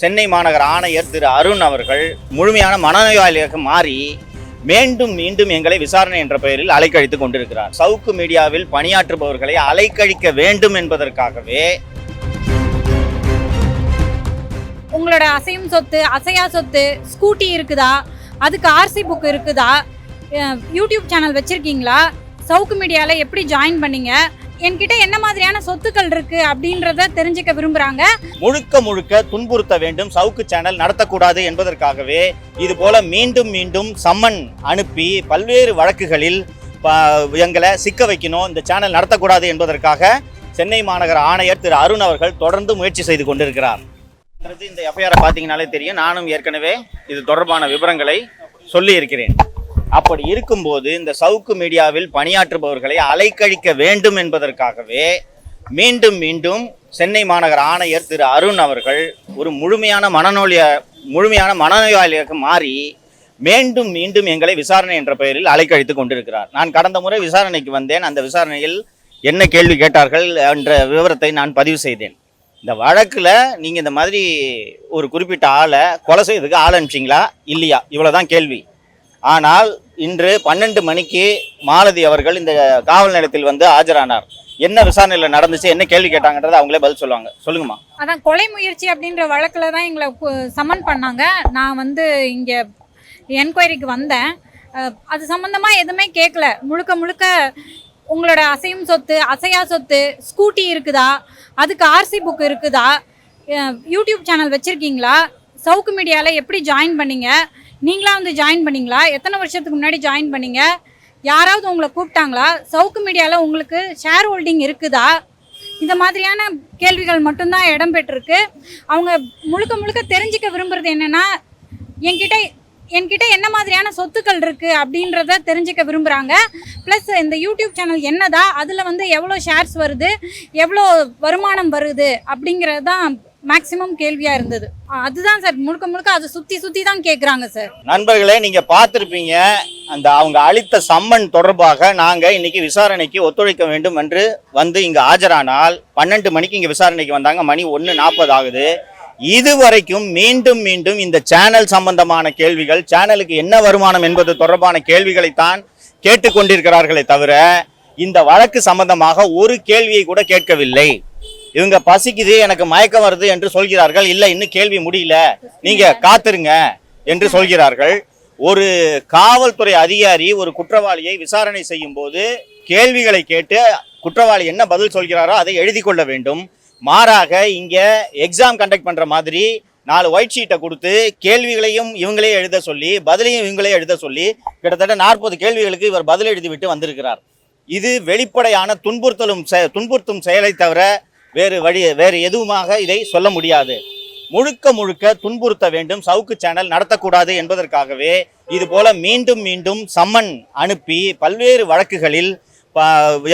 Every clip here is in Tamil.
சென்னை மாநகர ஆணையர் திரு அருண் அவர்கள் முழுமையான மனநோயாளியாக மாறி மீண்டும் மீண்டும் எங்களை விசாரணை என்ற பெயரில் அலைக்கழித்துக் கொண்டிருக்கிறார். சவுக்கு மீடியாவில் பணியாற்றுபவர்களை அலைக்கழிக்க வேண்டும் என்பதற்காகவே உங்களோட அசையும் சொத்து அசையா சொத்து ஸ்கூட்டி இருக்குதா? அதுக்கு ஆர்சி புக் இருக்குதா? யூடியூப் சேனல் வச்சிருக்கீங்களா? சவுக்கு மீடியாவில் எப்படி ஜாயின் பண்ணீங்க? என்கிட்ட என்ன மாதிரியான சொத்துக்கள் இருக்கு அப்படின்றத தெரிஞ்சுக்க விரும்புறாங்க. முழுக்க முழுக்க துன்புறுத்த வேண்டும். சவுக்கு சேனல் நடத்தக்கூடாது என்பதற்காகவே இது போல மீண்டும் மீண்டும் சம்மன் அனுப்பி பல்வேறு வழக்குகளில் எங்களை சிக்க வைக்கணும். இந்த சேனல் நடத்தக்கூடாது என்பதற்காக சென்னை மாநகர ஆணையர் திரு அருண் அவர்கள் தொடர்ந்து முயற்சி செய்து கொண்டிருக்கிறார். இந்த எஃப்ஐஆரை பார்த்தீங்கனாலே தெரியும். நானும் ஏற்கனவே இது தொடர்பான விவரங்களை சொல்லி இருக்கிறேன் அப்படி இருக்கும்போது இந்த சவுக்கு மீடியாவில் பணியாற்றுபவர்களை அலைக்கழிக்க வேண்டும் என்பதற்காகவே மீண்டும் மீண்டும் சென்னை மாநகர ஆணையர் திரு அருண் அவர்கள் ஒரு முழுமையான மனநோய முழுமையான மனநோயாளியாக மாறி மீண்டும் மீண்டும் எங்களை விசாரணை என்ற பெயரில் அலைக்கழித்துக் கொண்டிருக்கிறார். நான் கடந்த முறை விசாரணைக்கு வந்தேன். அந்த விசாரணையில் என்ன கேள்வி கேட்டார்கள் என்ற விவரத்தை நான் பதிவு செய்தேன். இந்த வழக்கில் நீங்கள் இந்த மாதிரி ஒரு குறிப்பிட்ட ஆளை கொலை செய்யறதுக்கு ஆள் அனுப்பிச்சிங்களா? இல்லையா? இவ்வளோதான் கேள்வி. ஆனால் இன்று பன்னெண்டு மணிக்கு மாலதி அவர்கள் இந்த காவல் நிலையத்தில் வந்து ஆஜரானார். என்ன விசாரணையில் நடந்துச்சு என்ன கேள்வி கேட்டாங்கன்றதை அவங்களே பதில் சொல்லுவாங்க. சொல்லுங்கம்மா. அதான் கொலை முயற்சி அப்படின்ற வழக்கில் தான் எங்களை சம்மன் பண்ணாங்க. நான் வந்து இங்கே என்கொயரிக்கு வந்தேன். அது சம்மந்தமாக எதுவுமே கேட்கல முழுக்க முழுக்க உங்களோட அசையும் சொத்து அசையா சொத்து ஸ்கூட்டி இருக்குதா? அதுக்கு ஆர்சி புக் இருக்குதா? யூடியூப் சேனல் வச்சுருக்கீங்களா? சவுக்கு மீடியாவில் எப்படி ஜாயின் பண்ணீங்க? நீங்களா வந்து ஜாயின் பண்ணீங்களா? எத்தனை வருஷத்துக்கு முன்னாடி ஜாயின் பண்ணீங்க? யாராவது உங்களை கூப்பிட்டாங்களா? சவுக்கு மீடியாவில் உங்களுக்கு ஷேர் ஹோல்டிங் இருக்குதா? இந்த மாதிரியான கேள்விகள் மட்டும்தான் இடம் பெற்றிருக்கு. அவங்க முழுக்க முழுக்க தெரிஞ்சுக்க விரும்புறது என்னென்னா என்கிட்ட என்கிட்ட என்ன மாதிரியான சொத்துக்கள் இருக்குது அப்படின்றத தெரிஞ்சுக்க விரும்புகிறாங்க ப்ளஸ் இந்த யூடியூப் சேனல் என்னதா? அதில் வந்து எவ்வளோ ஷேர்ஸ் வருது? எவ்வளோ வருமானம் வருது? அப்படிங்கிறது தான் மேக்சிமம் கேள்வியாக இருந்தது. அதுதான் சார் முழுக்க முழுக்க அதை சுற்றி சுற்றி தான் கேட்குறாங்க சார். நண்பர்களே நீங்க பார்த்துருப்பீங்க அந்த அவங்க அளித்த சம்மன் தொடர்பாக நாங்க இன்னைக்கு விசாரணைக்கு ஒத்துழைக்க வேண்டும் என்று வந்து இங்க ஆஜரானால் பன்னெண்டு மணிக்கு இங்க விசாரணைக்கு வந்தாங்க மணி ஒன்று நாற்பது ஆகுது. இதுவரைக்கும் மீண்டும் மீண்டும் இந்த சேனல் சம்பந்தமான கேள்விகள் சேனலுக்கு என்ன வருமானம் என்பது தொடர்பான கேள்விகளைத்தான் கேட்டுக்கொண்டிருக்கிறார்களே தவிர இந்த வழக்கு சம்பந்தமாக ஒரு கேள்வியை கூட கேட்கவில்லை. இவங்க பசிக்குது எனக்கு மயக்கம் வருது என்று சொல்கிறார்கள். இல்ல இன்னும் கேள்வி முடியல. நீங்க காத்துருங்க என்று சொல்கிறார்கள். ஒரு காவல்துறை அதிகாரி ஒரு குற்றவாளியை விசாரணை செய்யும் போது கேள்விகளை கேட்டு குற்றவாளி என்ன பதில் சொல்கிறாரோ அதை எழுதி கொள்ள வேண்டும். மாறாக இங்க எக்ஸாம் கண்டக்ட் பண்ற மாதிரி நாலு ஒயிட் ஷீட்டை கொடுத்து கேள்விகளையும் இவங்களே எழுத சொல்லி பதிலையும் இவங்களே எழுத சொல்லி கிட்டத்தட்ட நாற்பது கேள்விகளுக்கு இவர் பதில் எழுதி விட்டு வந்திருக்கிறார். இது வெளிப்படையான துன்புறுத்தலும் துன்புறுத்தும் செயலை தவிர வேறு வழி வேறு எதுவுமாக இதை சொல்ல முடியாது. முழுக்க முழுக்க துன்புறுத்த வேண்டும். சவுக்கு சேனல் நடத்தக்கூடாது என்பதற்காகவே இது போல மீண்டும் மீண்டும் சம்மன் அனுப்பி பல்வேறு வழக்குகளில்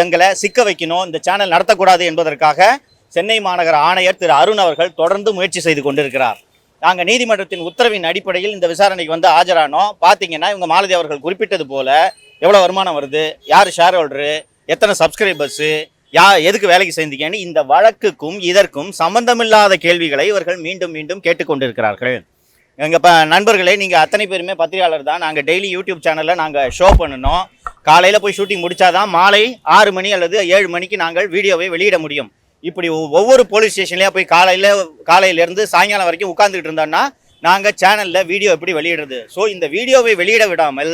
எங்களை சிக்க வைக்கணும். இந்த சேனல் நடத்தக்கூடாது என்பதற்காக சென்னை மாநகர ஆணையர் திரு அருண் அவர்கள் தொடர்ந்து முயற்சி செய்து கொண்டிருக்கிறார். நாங்கள் நீதிமன்றத்தின் உத்தரவின் அடிப்படையில் இந்த விசாரணைக்கு வந்து ஆஜரானோம் பார்த்தீங்கன்னா இவங்க மாலதி அவர்கள் குறிப்பிட்டது போல எவ்வளோ வருமானம் வருது யார் ஷேர் ஹோல்டரு எத்தனை சப்ஸ்கிரைபர்ஸு யா எதுக்கு வேலைக்கு சேர்ந்தீங்கன்னு இந்த வழக்குக்கும் இதற்கும் சம்பந்தமில்லாத கேள்விகளை இவர்கள் மீண்டும் மீண்டும் கேட்டுக்கொண்டிருக்கிறார்கள். எங்கள் இப்போ நண்பர்களே நீங்கள் அத்தனை பேருமே பத்திரிகையாளர் தான். நாங்கள் டெய்லி யூடியூப் சேனலில் நாங்கள் ஷோ பண்ணணும். காலையில் போய் ஷூட்டிங் முடித்தாதான் மாலை ஆறு மணி அல்லது ஏழு மணிக்கு நாங்கள் வீடியோவை வெளியிட முடியும். இப்படி ஒவ்வொரு போலீஸ் ஸ்டேஷன்லேயே போய் காலையில் காலையிலேருந்து சாயங்காலம் வரைக்கும் உட்காந்துக்கிட்டு இருந்தோம்னா நாங்கள் சேனலில் வீடியோ எப்படி வெளியிடுறது? ஸோ இந்த வீடியோவை வெளியிட விடாமல்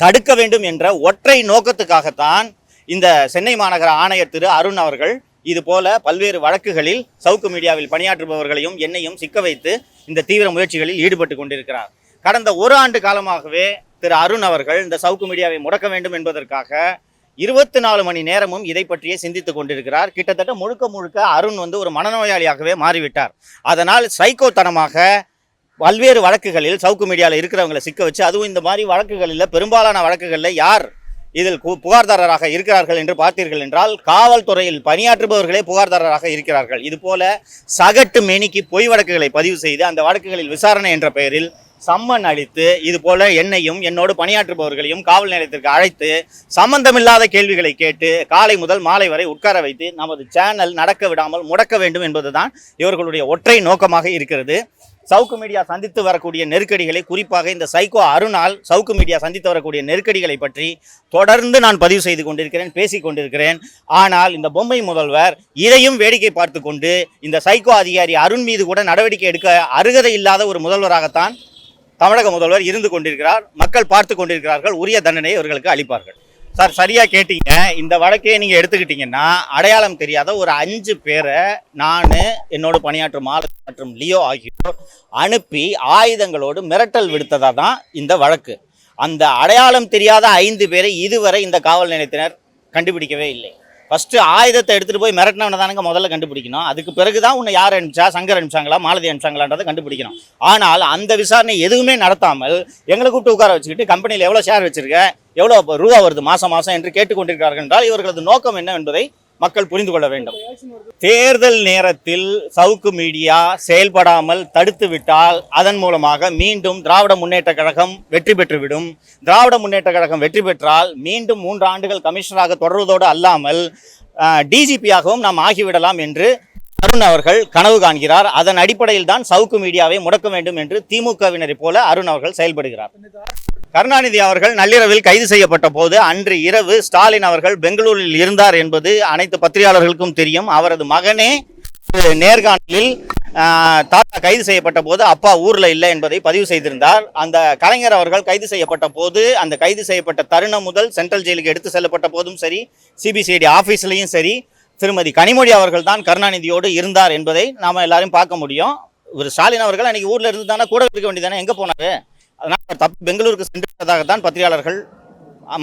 தடுக்க வேண்டும் என்ற ஒற்றை நோக்கத்துக்காகத்தான் இந்த சென்னை மாநகர ஆணையர் திரு அருண் அவர்கள் இது போல பல்வேறு வழக்குகளில் சவுக்கு மீடியாவில் பணியாற்றுபவர்களையும் என்னையும் சிக்க வைத்து இந்த தீவிர முயற்சிகளில் ஈடுபட்டு கொண்டிருக்கிறார். கடந்த ஒரு ஆண்டு காலமாகவே திரு அருண் அவர்கள் இந்த சவுக்கு மீடியாவை முடக்க வேண்டும் என்பதற்காக இருபத்தி நாலு மணி நேரமும் இதை பற்றியே சிந்தித்துக் கொண்டிருக்கிறார். கிட்டத்தட்ட முழுக்க முழுக்க அருண் வந்து ஒரு மனநோயாளியாகவே மாறிவிட்டார். அதனால் சைக்கோத்தனமாக பல்வேறு வழக்குகளில் சவுக்கு மீடியாவில் இருக்கிறவங்களை சிக்க வச்சு அதுவும் இந்த மாதிரி வழக்குகளில் பெரும்பாலான வழக்குகளில் யார் இதில் கு- புகார்தாரராக இருக்கிறார்கள் என்று பார்த்தீர்கள் என்றால் காவல்துறையில் பணியாற்றுபவர்களே புகார்தாரராக இருக்கிறார்கள். இதுபோல சகட்டு மேனிக்கு பொய் வழக்குகளை பதிவு செய்து அந்த வழக்குகளில் விசாரணை என்ற பெயரில் சம்மன் அளித்து இது போல என்னையும் என்னோடு பணியாற்றுபவர்களையும் காவல் நிலையத்திற்கு அழைத்து சம்பந்தமில்லாத கேள்விகளை கேட்டு காலை முதல் மாலை வரை உட்கார வைத்து நமது சேனல் நடக்க விடாமல் முடக்க வேண்டும் என்பதுதான் இவர்களுடைய ஒற்றை நோக்கமாக இருக்கிறது. சவுக்கு மீடியா சந்தித்து வரக்கூடிய நெருக்கடிகளை குறிப்பாக இந்த சைக்கோ அருணால் சவுக்கு மீடியா சந்தித்து வரக்கூடிய நெருக்கடிகளை பற்றி தொடர்ந்து நான் பதிவு செய்து கொண்டிருக்கிறேன் பேசி கொண்டிருக்கிறேன். ஆனால் இந்த பொம்மை முதல்வர் இதையும் வேடிக்கை பார்த்து கொண்டு இந்த சைக்கோ அதிகாரி அருண் மீது கூட நடவடிக்கை எடுக்க அருகதை இல்லாத ஒரு முதல்வராகத்தான் தமிழக முதல்வர் இருந்து கொண்டிருக்கிறார். மக்கள் பார்த்து கொண்டிருக்கிறார்கள். உரிய தண்டனையை இவர்களுக்கு அளிப்பார்கள். சார் சரியாக கேட்டீங்க. இந்த வழக்கே நீங்கள் எடுத்துக்கிட்டீங்கன்னா அடையாளம் தெரியாத ஒரு அஞ்சு பேரை நான் என்னோட பணியாற்றும் மாலதி மற்றும் லியோ ஆகியோர் அனுப்பி ஆயுதங்களோடு மிரட்டல் விடுத்ததா தான் இந்த வழக்கு. அந்த அடையாளம் தெரியாத ஐந்து பேரை இதுவரை இந்த காவல் நிலையத்தினர் கண்டுபிடிக்கவே இல்லை. ஃபஸ்ட்டு ஆயுதத்தை எடுத்துகிட்டு போய் மிரட்டினவனை தானுங்க முதல்ல கண்டுபிடிக்கணும். அதுக்கு பிறகு தான் உன்னை யார் அனுப்பிச்சா? சங்கர் அனுப்பிச்சாங்களா? மாலதி அனுப்பிச்சாங்களான்றதை கண்டுபிடிக்கணும். ஆனால் அந்த விசாரணை எதுவுமே நடத்தாமல் எங்களை கூப்பிட்டு உட்கார வச்சுக்கிட்டு கம்பெனியில் எவ்வளோ ஷேர் வச்சுருக்க? எவ்வளோ ரூபா வருது மாதம் மாதம் என்று கேட்டுக்கொண்டிருக்கிறார்கள் என்றால் இவர்களது நோக்கம் என்ன என்பதை மக்கள் புரிந்து கொள்ள வேண்டும். தேர்தல் நேரத்தில் சவுக்கு மீடியா செயல்படாமல் தடுத்து விட்டால் அதன் மூலமாக மீண்டும் திராவிட முன்னேற்ற கழகம் வெற்றி பெற்றுவிடும். திராவிட முன்னேற்ற கழகம் வெற்றி பெற்றால் மீண்டும் மூன்று ஆண்டுகள் கமிஷனராக தொடர்வதோடு அல்லாமல் டிஜிபியாகவும் நாம் ஆகிவிடலாம் என்று அருண் அவர்கள் கனவு காண்கிறார். அதன் அடிப்படையில் தான் சவுக்கு மீடியாவை முடக்க வேண்டும் என்று திமுகவினரை போல அருண் அவர்கள் செயல்படுகிறார். கருணாநிதி அவர்கள் நள்ளிரவில் கைது செய்யப்பட்ட போது அன்று இரவு ஸ்டாலின் அவர்கள் பெங்களூரில் இருந்தார் என்பது அனைத்து பத்திரிகையாளர்களுக்கும் தெரியும். அவரது மகனே நேர்காணலில் தாத்தா கைது செய்யப்பட்ட போது அப்பா ஊரில் இல்லை என்பதை பதிவு செய்திருந்தார். அந்த கலைஞர் அவர்கள் கைது செய்யப்பட்ட போது அந்த கைது செய்யப்பட்ட தருணம் முதல் சென்ட்ரல் ஜெயிலுக்கு எடுத்து செல்லப்பட்ட போதும் சரி சிபிசிஐடி ஆஃபீஸ்லேயும் சரி திருமதி கனிமொழி அவர்கள் தான் கருணாநிதியோடு இருந்தார் என்பதை நாம் எல்லாரும் பார்க்க முடியும். ஒரு ஸ்டாலின் அவர்கள் அன்றைக்கி ஊரில் இருந்து தானே கூட இருக்க வேண்டியதானே எங்கே போனார்? அதனால் தப்பு பெங்களூருக்கு சென்றிருப்பதாக தான் பத்திரிகையாளர்கள்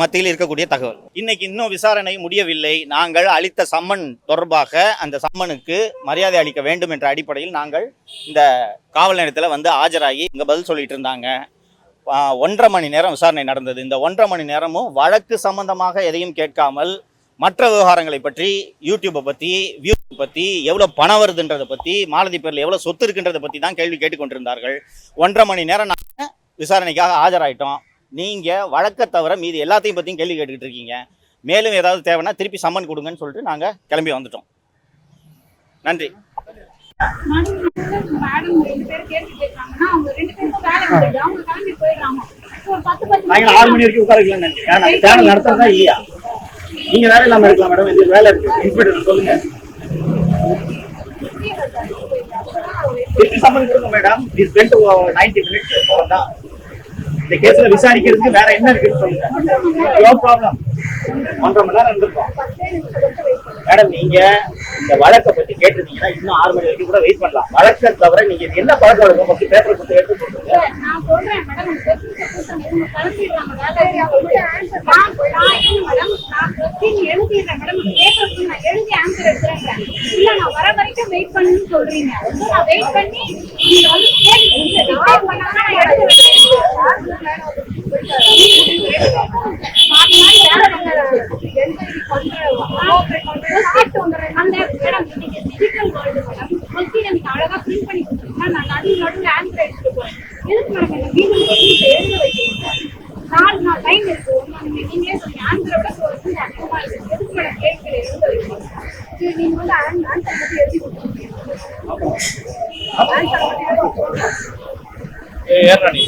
மத்தியில் இருக்கக்கூடிய தகவல். இன்னைக்கு இன்னும் விசாரணை முடியவில்லை. நாங்கள் அளித்த சம்மன் தொடர்பாக அந்த சம்மனுக்கு மரியாதை அளிக்க வேண்டும் என்ற அடிப்படையில் நாங்கள் இந்த காவல் நிலையத்தில் வந்து ஆஜராகி இங்கே பதில் சொல்லிட்டு இருந்தாங்க. ஒன்றரை மணி நேரம் விசாரணை நடந்தது. இந்த ஒன்றரை மணி நேரமும் வழக்கு சம்பந்தமாக எதையும் கேட்காமல் மற்ற விவகாரங்களை பற்றி யூடியூப்பை பற்றி வியூ பற்றி எவ்வளோ பணம் வருதுன்றதை பற்றி மாலதி பேரில் எவ்வளோ சொத்து இருக்குன்றதை பற்றி தான் கேள்வி கேட்டுக்கொண்டிருந்தார்கள். ஒன்றரை மணி நேரம் நாங்கள் விசாரணைக்காக ஆஜராயிட்டோம். நீங்கள் வழக்கை தவிர மீதி எல்லாத்தையும் பற்றியும் கேள்வி கேட்டுக்கிட்டு இருக்கீங்க. மேலும் ஏதாவது தேவைன்னா திருப்பி சம்மன் கொடுங்கன்னு சொல்லிட்டு நாங்கள் கிளம்பி வந்துட்டோம். நன்றி. ஆறு மணி வரைக்கும் நடத்துறதா இல்லையா? நீங்கள் வேலை இல்லாமல் இருக்கலாம் மேடம். இது வேலை இருக்கு. இன்ஸ்பெக்டர் சொல்லுங்க. திருப்பி சம்மன் கொடுங்க மேடம் இது ஸ்பெண்ட் நைன்டி மினிட்ஸ் அவ்வளோதான் இந்த கேஸ்ல விசாரிக்கிறதுக்கு வேற என்ன இருக்குன்னு சொல்லுங்க. நோ ப்ராப்ளம் ஒன்றரை மணி நேரம் இருந்திருக்கோம். மேடம் நீங்க இந்த வழக்கை பத்தி கேட்டிருந்தீங்கன்னா இன்னும் ஆறு மணி வரைக்கும் கூட வெயிட் பண்ணலாம். வழக்கை தவிர நீங்க இது என்ன பழக்க வழக்கம் பத்தி பேப்பர் கொடுத்து எடுத்து நான் மேடம். நான் நான் மேடம். நான் மேடம். எழுதி ஆன்சர் நான் வர வரைக்கும் வெயிட் பண்ணுன்னு சொல்றீங்க. நான் வெயிட் பண்ணி நீங்க வந்து guerra ni